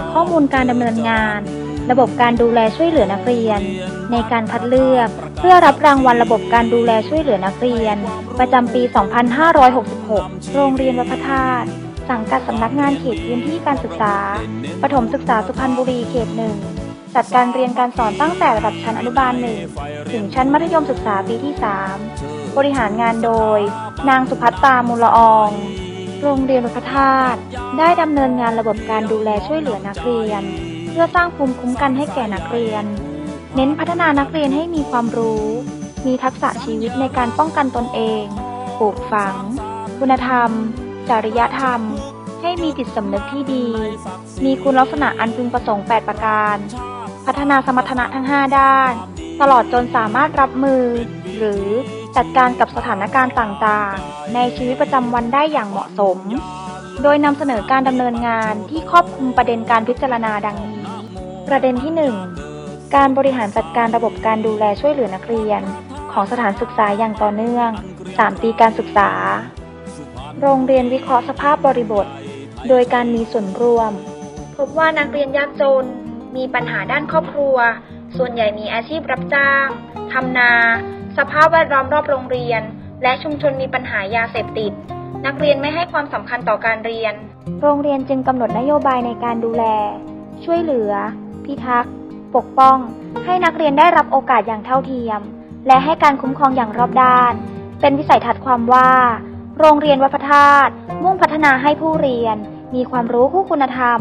อข้อมูลการดำเนินงาน ระบบการดูแลช่วยเหลือนักเรียน ในการคัดเลือก เพื่อรับรางวัลระบบการดูแลช่วยเหลือนักเรียน ประจำปี 2566 โรงเรียนวัดพระธาตุสังกัดสำนักงานเขตพื้นที่การศึกษา ประถมศึกษาสุพรรณบุรีเขตหนึ่งจัดการเรียนการสอนตั้งแต่ระดับชั้นอนุบาลหนึ่งถึงชั้นมัธยมศึกษาปีที่ 3 บริหารงานโดย นางสุพัตตามูลออง โรงเรียนวัดพระธาตุได้ดำเนินงานระบบการดูแลช่วยเหลือนักเรียน เพื่อสร้างภูมิคุ้มกันให้แก่นักเรียน เน้นพัฒนานักเรียนให้มีความรู้ มีทักษะชีวิตในการป้องกันตนเองปลูกฝัง คุณธรรม จริยธรรม ให้มีจิตสำนึกที่ดี มีคุณลักษณะอันพึงประสงค์ 8 ประการ พัฒนาสมรรถนะทั้ง 5 ด้าน ตลอดจนสามารถรับมือ หรือ จัดการกับสถานการณ์ต่างๆ ในชีวิตประจำวันได้อย่างเหมาะสม โดยนำเสนอการดำเนินงานที่ครอบคลุมประเด็นการพิจารณาดังนี้ ประเด็นที่ 1 การบริหารจัดการระบบการดูแลช่วยเหลือนักเรียน ของสถานศึกษาอย่างต่อเนื่อง 3 ปีการศึกษา โรงเรียนวิเคราะห์สภาพบริบท โดยการมีส่วนร่วม พบว่านักเรียนยากจน มีปัญหาด้านครอบครัว ส่วนใหญ่มีอาชีพรับจ้างทำนา สภาพแวดล้อมรอบโรงเรียน และชุมชนมีปัญหายาเสพติด นักเรียนไม่ให้ความสำคัญต่อการเรียน โรงเรียนจึงกำหนดนโยบายในการดูแล ช่วยเหลือ พิทักษ์ ปกป้อง ให้นักเรียนได้รับโอกาสอย่างเท่าเทียม และให้การคุ้มครองอย่างรอบด้าน เป็นวิสัยทัศน์ความว่า โรงเรียนวัดพระธาตุมุ่งพัฒนาให้ผู้เรียน มีความรู้คู่คุณธรรม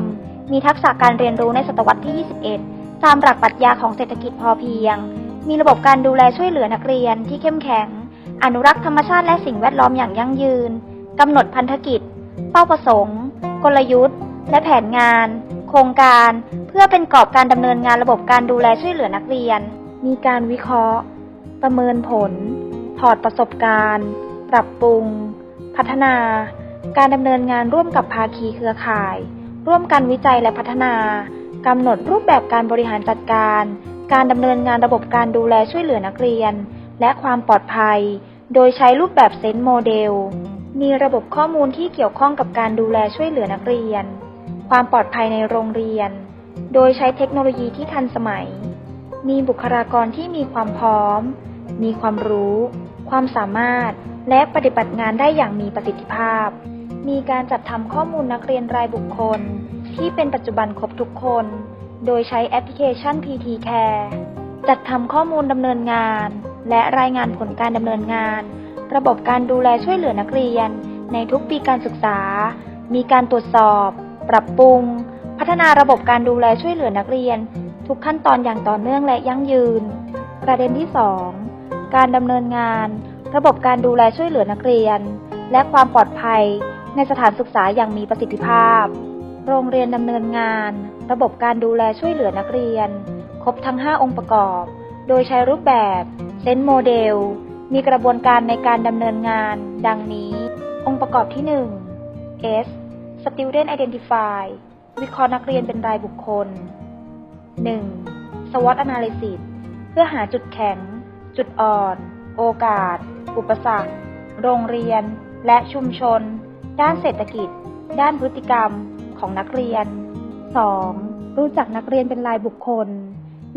มีทักษะการเรียนรู้ในศตวรรษที่ 21 ตามหลักปรัชญาของเศรษฐกิจพอเพียง มีระบบการดูแลช่วยเหลือนักเรียนที่เข้มแข็ง อนุรักษ์ธรรมชาติและสิ่งแวดล้อมอย่างยั่งยืน กำหนดพันธกิจ เป้าประสงค์ กลยุทธ์ และแผนงาน โครงการ เพื่อเป็นกรอบการดำเนินงานระบบการดูแลช่วยเหลือนักเรียน มีการวิเคราะห์ ประเมินผล ถอดประสบการณ์ ปรับปรุง พัฒนา การดำเนินงานร่วมกับภาคีเครือข่าย ร่วมกันวิจัยและพัฒนากำหนดรูปแบบการบริหารจัดการ การดำเนินงานระบบการดูแลช่วยเหลือนักเรียน และความปลอดภัย โดยใช้รูปแบบเซนต์โมเดล มีระบบข้อมูลที่เกี่ยวข้องกับการดูแลช่วยเหลือนักเรียน ความปลอดภัยในโรงเรียน โดยใช้เทคโนโลยีที่ทันสมัย มีบุคลากรที่มีความพร้อม มีความรู้ ความสามารถ และปฏิบัติงานได้อย่างมีประสิทธิภาพ มีการจัดทำข้อมูลนักเรียนรายบุคคล ที่เป็นปัจจุบันครบทุกคน โดยใช้แอปพลิเคชัน PT Care จัดทำข้อมูลดำเนินงาน และรายงานผลการดำเนินงาน ระบบการดูแลช่วยเหลือนักเรียน ในทุกปีการศึกษา มีการตรวจสอบ ปรับปรุง พัฒนาระบบการดูแลช่วยเหลือนักเรียน ทุกขั้นตอนอย่างต่อเนื่องและยั่งยืน ประเด็นที่ 2 การดำเนินงาน ระบบการดูแลช่วยเหลือนักเรียน และความปลอดภัยในสถานศึกษาอย่างมีประสิทธิภาพ โรงเรียนดำเนินงาน ระบบการดูแลช่วยเหลือนักเรียน ครบทั้ง 5 องค์ประกอบ โดยใช้รูปแบบเซนต์โมเดล มีกระบวนการในการดำเนินงาน ดังนี้ องค์ประกอบที่ 1 S Student Identify วิเคราะห์นักเรียนเป็นรายบุคคล 1. SWOT Analysis เพื่อหาจุดแข็ง จุดอ่อน โอกาส อุปสรรค โรงเรียน และชุมชน ด้านเศรษฐกิจ ด้านพฤติกรรมของนักเรียน 2. รู้จักนักเรียนเป็นรายบุคคล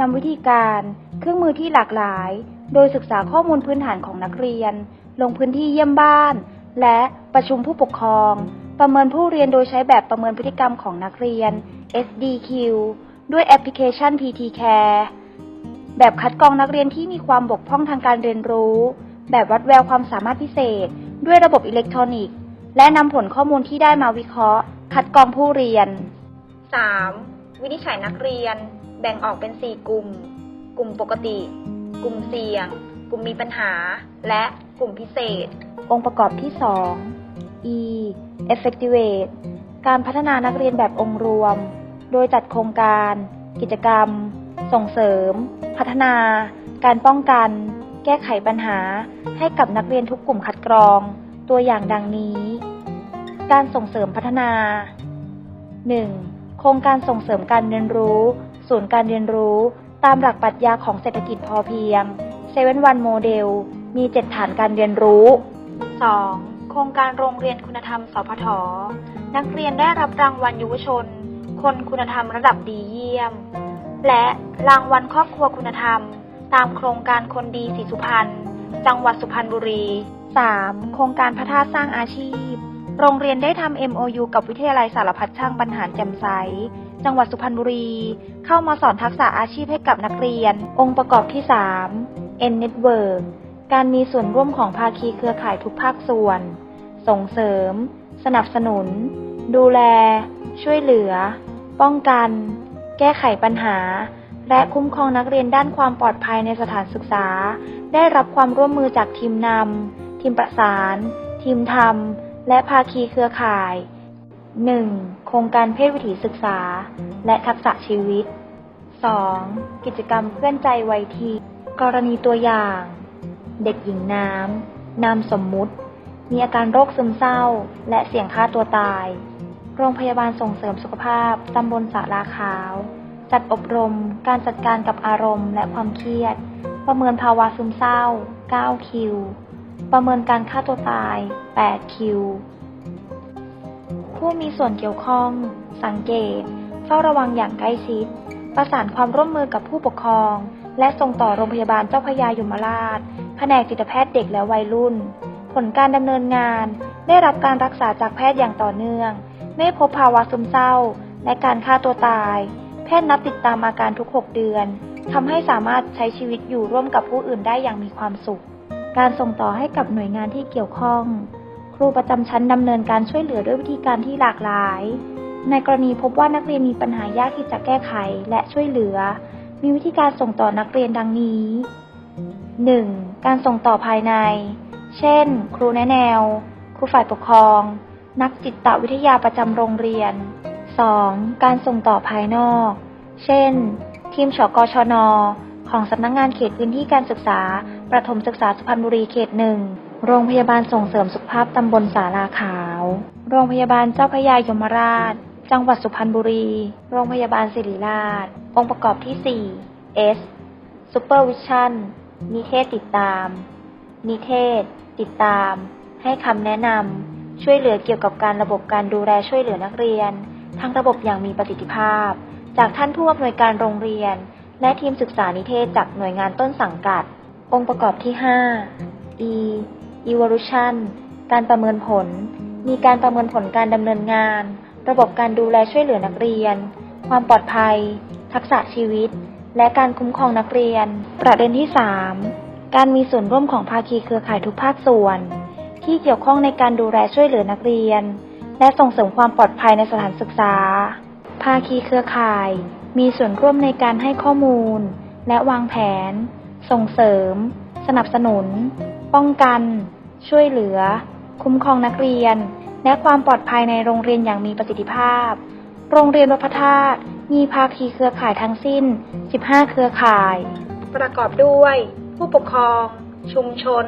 นำวิธีการ เครื่องมือที่หลากหลาย โดยศึกษาข้อมูลพื้นฐานของนักเรียน ลงพื้นที่เยี่ยมบ้าน และประชุมผู้ปกครอง ประเมินผู้เรียนโดยใช้แบบประเมินพฤติกรรมของนักเรียน SDQ ด้วยแอปพลิเคชัน PT Care แบบคัดกรองนักเรียนที่มีความบกพร่องทางการเรียนรู้ แบบวัดแววความสามารถพิเศษ ด้วยระบบอิเล็กทรอนิกส์ และนำผลข้อมูลที่ได้มาวิเคราะห์ คัดกรองผู้เรียน 3. วินิจฉัยนักเรียน แบ่งออกเป็น 4 กลุ่ม กลุ่มปกติ กลุ่มเสี่ยง กลุ่มมีปัญหา และกลุ่มพิเศษ องค์ประกอบที่ 2 E effectivate การพัฒนานักเรียนแบบองค์รวม โดยจัดโครงการ กิจกรรม ส่งเสริม พัฒนา การป้องกัน แก้ไขปัญหา ให้กับนักเรียนทุกกลุ่มคัดกรอง ตัวอย่างดังนี้ การส่งเสริมพัฒนา 1. โครงการส่งเสริมการเรียนรู้ ศูนย์การเรียนรู้ ตามหลักปรัชญาของเศรษฐกิจพอเพียงเซเว่นวันโมเดลมี 7 ฐานการเรียนรู้ 2. โครงการโรงเรียนคุณธรรม สพท นักเรียนได้รับรางวัลยุวชนโคคนคุณธรรมระดับดีเยี่ยม และรางวัลครอบครัวคุณธรรม ตามโครงการคนดีสีสุพรรณ จังหวัดสุพรรณบุรี 3. โครงการพระธาตุสร้างอาชีพ โรงเรียนได้ทำ MOU กับวิทยาลัยสารพัดช่างบรรหารแจ่มใส จังหวัดสุพรรณบุรี เข้ามาสอนทักษะอาชีพให้กับนักเรียน องค์ประกอบที่ 3 N Network การมีส่วนร่วมของภาคีเครือข่ายทุกภาคส่วน ส่งเสริม สนับสนุน ดูแล ช่วยเหลือ ป้องกัน แก้ไขปัญหา และคุ้มครองนักเรียนด้านความปลอดภัยในสถานศึกษา ได้รับความร่วมมือจากทีมนำทีมประสาน ทีมทำ และภาคีเครือข่าย 1. โครงการเพศวิถีศึกษา และทักษะชีวิต 2. กิจกรรมเพื่อนใจวัยทีกรณีตัวอย่าง เด็กหญิงน้ำ นามสมมุติ มีอาการโรคซึมเศร้า และเสี่ยงฆ่าตัวตาย โรงพยาบาลส่งเสริมสุขภาพตำบลสาราขาว จัดอบรม การจัดการกับอารมณ์และความเครียด ประเมินภาวะซึมเศร้า 9 คิว ประเมินการฆ่าตัวตาย 8 คิว ผู้มีส่วนเกี่ยวข้อง สังเกต เฝ้าระวังอย่างใกล้ชิด ประสานความร่วมมือกับผู้ปกครอง และส่งต่อโรงพยาบาลเจ้าพยายมราช แผนกจิตแพทย์เด็กและวัยรุ่น ผลการดำเนินงาน ได้รับการรักษาจากแพทย์อย่างต่อเนื่อง ไม่พบภาวะซึมเศร้า และการฆ่าตัวตาย แพทย์นัดติดตามอาการทุก 6 เดือนทำให้สามารถใช้ชีวิตอยู่ร่วมกับผู้อื่นได้อย่างมีความสุข การส่งต่อให้กับหน่วยงานที่เกี่ยวข้อง ครูประจำชั้นดำเนินการช่วยเหลือด้วยวิธีการที่หลากหลาย ในกรณีพบว่านักเรียนมีปัญหายากที่จะแก้ไขและช่วยเหลือ มีวิธีการส่งต่อนักเรียนดังนี้ 1. การส่งต่อภายใน เช่น ครูแนะแนว ครูฝ่ายปกครอง นักจิตวิทยาประจำโรงเรียน 2. การส่งต่อภายนอก เช่น ทีมชกชน ของสำนักงงานเขตพื้นที่การศึกษา ประถมศึกษาสุพรรณบุรีเขตหนึ่ง โรงพยาบาลส่งเสริมสุขภาพตำบลสาราขาว โรงพยาบาลเจ้าพระยายมราช จังหวัดสุพรรณบุรี โรงพยาบาลศิริราช องค์ประกอบที่ 4 S Supervision นิเทศติดตาม นิเทศ ติดตาม ให้คำแนะนำ ช่วยเหลือเกี่ยวกับการระบบการดูแลช่วยเหลือนักเรียน ทั้งระบบอย่างมีประสิทธิภาพ จากท่านผู้อำนวยการโรงเรียน และทีมศึกษานิเทศจากหน่วยงานต้นสังกัด องค์ประกอบที่ 5 E Evolution การประเมินผล มีการประเมินผลการดำเนินงาน ระบบการดูแลช่วยเหลือนักเรียน ความปลอดภัย ทักษะชีวิต และการคุ้มครองนักเรียน ประเด็นที่ 3 การมีส่วนร่วมของภาคีเครือข่ายทุกภาคส่วน ที่เกี่ยวข้องในการดูแลช่วยเหลือนักเรียน และส่งเสริมความปลอดภัยในสถานศึกษา ภาคีเครือข่าย มีส่วนร่วมในการให้ข้อมูล และวางแผน ส่งเสริม สนับสนุน ป้องกัน ช่วยเหลือ คุ้มครองนักเรียน และความปลอดภัยในโรงเรียนอย่างมีประสิทธิภาพ โรงเรียนวัดพระธาตุมีภาคีเครือข่ายทั้งสิ้น 15 เครือข่าย ประกอบด้วย ผู้ปกครอง ชุมชน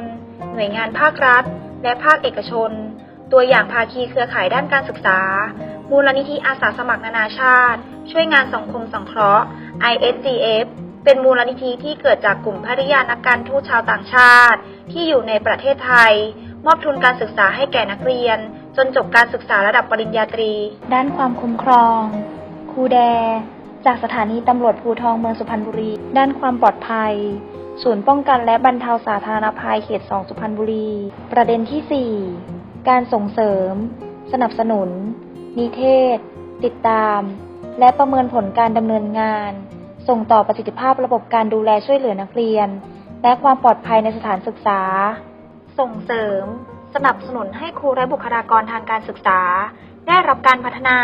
หน่วยงานภาครัฐ และภาคเอกชน ตัวอย่างภาคีเครือข่ายด้านการศึกษา มูลนิธิอาสาสมัครนานาชาติ ช่วยงานสังคมสังเคราะห์ ISGF เป็นมูลนิธิที่เกิดจากกลุ่มภริยานักการทูตชาวต่างชาติ ที่อยู่ในประเทศไทย มอบทุนการศึกษาให้แก่นักเรียน จนจบการศึกษาระดับปริญญาตรี ด้านความคุ้มครองครูแด จากสถานีตำรวจภูทรเมืองสุพรรณบุรี ด้านความปลอดภัย ศูนย์ป้องกันและบรรเทาสาธารณภัยเขต 2 สุพรรณบุรี ประเด็นที่ 4 การส่งเสริม สนับสนุน นิเทศ ติดตาม และประเมินผลการดำเนินงาน ส่งต่อประสิทธิภาพระบบการดูแลช่วยเหลือนักเรียน และความปลอดภัยในสถานศึกษา ส่งเสริม สนับสนุนให้ครูและบุคลากรทางการศึกษา ได้รับการพัฒนา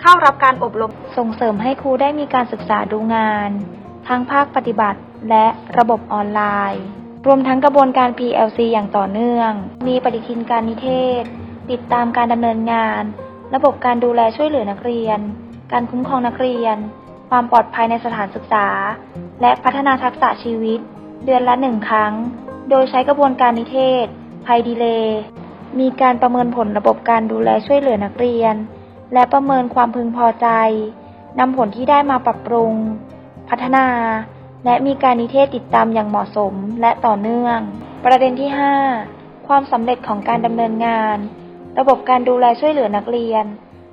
เข้ารับการอบรม ส่งเสริมให้ครูได้มีการศึกษาดูงาน ทั้งภาคปฏิบัติและระบบออนไลน์ รวมทั้งกระบวนการ PLC อย่างต่อเนื่อง มีปฏิทินการนิเทศ ติดตามการดำเนินงาน ระบบการดูแลช่วยเหลือนักเรียน การคุ้มครองนักเรียน ความปลอดภัยในสถานศึกษา และพัฒนาทักษะชีวิต เดือนละหนึ่งครั้ง โดยใช้กระบวนการนิเทศ ภัยดีเลย์มีการประเมินผลระบบการดูแลช่วยเหลือนักเรียน และประเมินความพึงพอใจนำผลที่ได้มาปรับปรุง พัฒนา และมีการนิเทศติดตามอย่างเหมาะสมและต่อเนื่อง ประเด็นที่ 5 ความสำเร็จของการดำเนินงาน ระบบการดูแลช่วยเหลือนักเรียน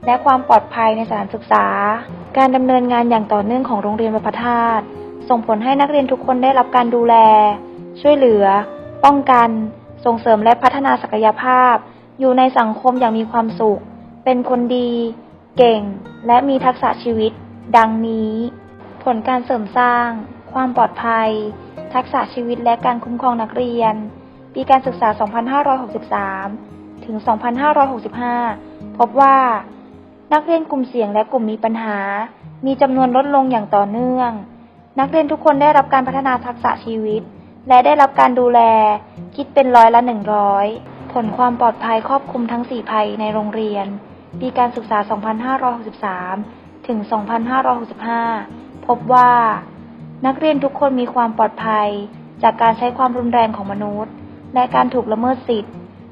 และความปลอดภัยในสถานศึกษา การดำเนินงานอย่างต่อเนื่องของโรงเรียนวัดพระธาตุส่งผลให้นักเรียนทุกคนได้รับการดูแล ช่วยเหลือ ป้องกัน ส่งเสริมและพัฒนาศักยภาพ อยู่ในสังคมอย่างมีความสุข เป็นคนดี เก่ง และมีทักษะชีวิต ดังนี้ ผลการเสริมสร้าง ความปลอดภัย ทักษะชีวิตและการคุ้มครองนักเรียน ปีการศึกษา 2563 ถึง 2565 พบว่า นักเรียนกลุ่มเสี่ยงและกลุ่มมีปัญหา มีจำนวนลดลงอย่างต่อเนื่อง นักเรียนทุกคนได้รับการพัฒนาทักษะชีวิต และได้รับการดูแล คิดเป็นร้อยละ100ผลความปลอดภัยครอบคลุมทั้ง 4 ภัยในโรงเรียน ปีการศึกษา 2563 ถึง 2565 พบว่า นักเรียนทุกคนมีความปลอดภัย จากการใช้ความรุนแรงของมนุษย์ และการถูกละเมิดสิทธิ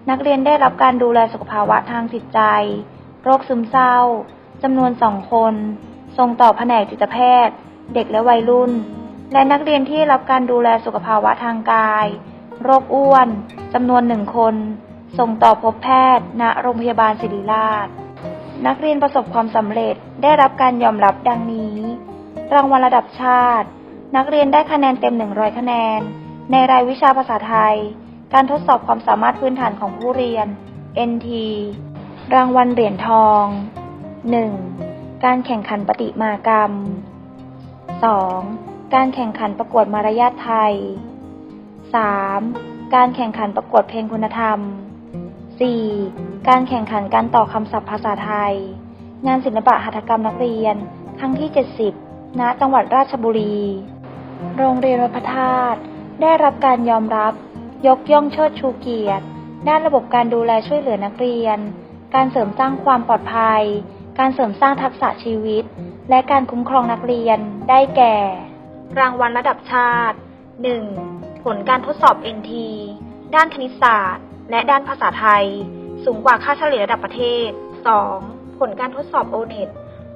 นักเรียนได้รับการดูแลสุขภาวะทางจิตใจ คซึมเศร้าจำนวนสองคน ส่งต่อแผนกจิตแพทย์ เด็กและวัยรุ่น และนักเรียนที่รับการดูแลสุขภาวะทางกาย โรคอ้วนจำนวนหนึ่งคน ส่งต่อพบแพทย์ ณ โรงพยาบาลศิริราช นักเรียนประสบความสำเร็จได้รับการยอมรับดังนี้ รางวัลระดับชาติ นักเรียนได้คะแนนเต็ม 100 คะแนน ในรายวิชาภาษาไทย การทดสอบความสามารถพื้นฐานของผู้เรียน NT รางวัลเหรียญทอง 1. การแข่งขันประติมากรรม 2. การแข่งขันประกวดมารยาทไทย 3. การแข่งขันประกวดเพลงคุณธรรม 4. การแข่งขันการต่อคำศัพท์ภาษาไทย งานศิลปะหัตถกรรมนักเรียน ครั้งที่ 70 ณ จังหวัดราชบุรี โรงเรียนวัดพระธาตุได้รับการยอมรับ ยกย่องเชิดชูเกียรติ ด้านระบบการดูแลช่วยเหลือนักเรียน การเสริมสร้างความปลอดภัย การเสริมสร้างทักษะชีวิต และการคุ้มครองนักเรียน ได้แก่ รางวัลระดับชาติ 1. ผลการทดสอบ NT ด้านคณิตศาสตร์ และด้านภาษาไทย สูงกว่าค่าเฉลี่ยระดับประเทศ 2. ผลการทดสอบ O-NET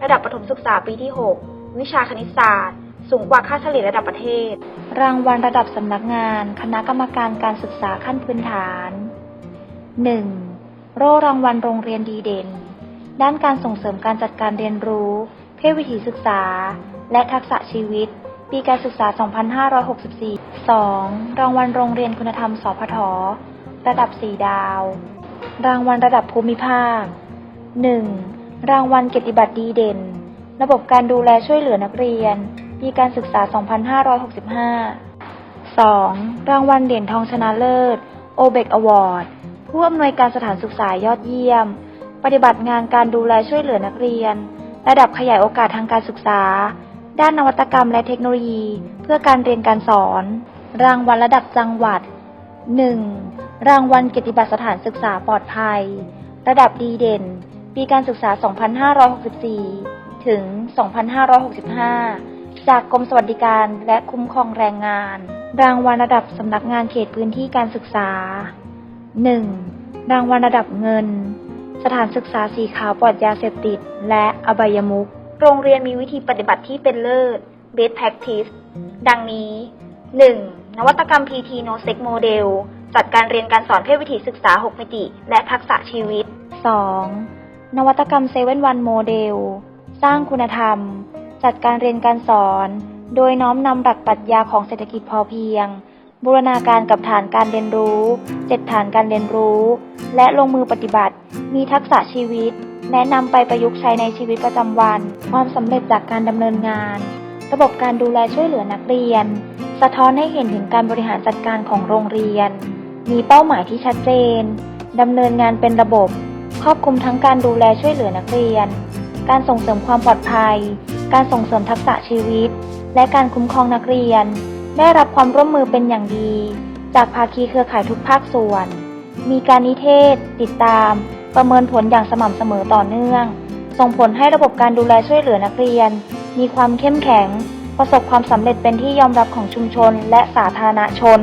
ระดับประถมศึกษาปีที่ 6 วิชาคณิตศาสตร์ สูงกว่าค่าเฉลี่ยระดับประเทศ รางวัลระดับสำนักงาน คณะกรรมการการศึกษาขั้นพื้นฐาน 1. โล่รางวัลโรงเรียนดีเด่น ด้านการส่งเสริมการจัดการเรียนรู้ เพศวิถีศึกษา และทักษะชีวิต ปีการศึกษา 2564 2. รางวัลโรงเรียนคุณธรรม สพท ระดับ 4 ดาว รางวัลระดับภูมิภาค 1. รางวัลเกียรติบัตรดีเด่น ระบบการดูแลช่วยเหลือนักเรียน ปีการศึกษา 2565 2. รางวัลเหรียญทองชนะเลิศโอเบกอวอร์ด ผู้อำนวยการสถานศึกษายอดเยี่ยม ปฏิบัติงานการดูแลช่วยเหลือนักเรียน ระดับขยายโอกาสทางการศึกษา ด้านนวัตกรรมและเทคโนโลยี เพื่อการเรียนการสอน รางวัลระดับจังหวัด 1. รางวัลเกียรติบัตรสถานศึกษาปลอดภัย ระดับดีเด่น ปีการศึกษา 2564 ถึง 2565 จากกรมสวัสดิการและคุ้มครองแรงงาน รางวัลระดับสำนักงานเขตพื้นที่การศึกษา 1. รางวัลระดับเงิน สถานศึกษาสีขาวปลอดยาเสพติด และอบายมุขโรงเรียนมีวิธีปฏิบัติที่เป็นเลิศ Best Practice ดังนี้ 1. นวัตกรรม PT No Sex Model จัดการเรียนการสอนเพศวิถีศึกษา 6 มิติ และทักษะชีวิต 2. นวัตกรรม 7 One Model สร้างคุณธรรม จัดการเรียนการสอน โดยน้อมนำหลักปรัชญาของเศรษฐกิจพอเพียง บูรณาการกับฐานการเรียนรู้เจ็ดฐานการเรียนรู้ และลงมือปฏิบัติ มีทักษะชีวิต แนะนำไปประยุกต์ใช้ในชีวิตประจำวัน ความสำเร็จจากการดำเนินงาน ระบบการดูแลช่วยเหลือนักเรียน สะท้อนให้เห็นถึงการบริหารจัดการของโรงเรียน มีเป้าหมายที่ชัดเจนดำเนินงานเป็นระบบ ครอบคลุมทั้งการดูแลช่วยเหลือนักเรียน การส่งเสริมความปลอดภัย การส่งเสริมทักษะชีวิต และการคุ้มครองนักเรียน ได้รับความร่วมมือเป็นอย่างดี จากภาคีเครือข่ายทุกภาคส่วน มีการนิเทศ ติดตาม ประเมินผลอย่างสม่ำเสมอต่อเนื่อง ส่งผลให้ระบบการดูแลช่วยเหลือนักเรียน มีความเข้มแข็ง ประสบความสำเร็จเป็นที่ยอมรับของชุมชนและสาธารณชน